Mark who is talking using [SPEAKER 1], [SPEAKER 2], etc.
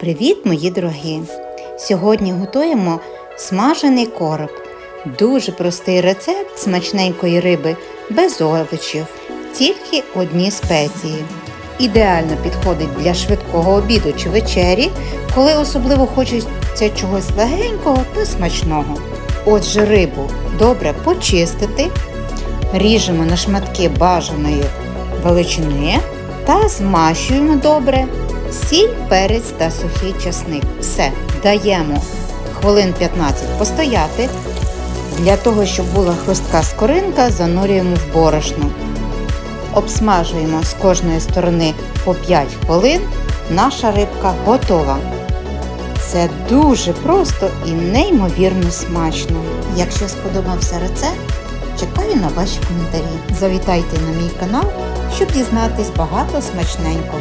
[SPEAKER 1] Привіт, мої дорогі! Сьогодні готуємо смажений короб. Дуже простий рецепт смачненької риби без овочів, тільки одні спеції. Ідеально підходить для швидкого обіду чи вечері, коли особливо хочеться чогось легенького та смачного. Отже, рибу добре почистити, ріжемо на шматки бажаної величини та змащуємо добре сіль, перець та сухий часник. Все, даємо хвилин 15 постояти. Для того, щоб була хрустка скоринка, занурюємо в борошно. Обсмажуємо з кожної сторони по 5 хвилин. Наша рибка готова. Це дуже просто і неймовірно смачно. Якщо сподобався рецепт, чекаю на ваші коментарі. Завітайте на мій канал, щоб дізнатись багато смачненького.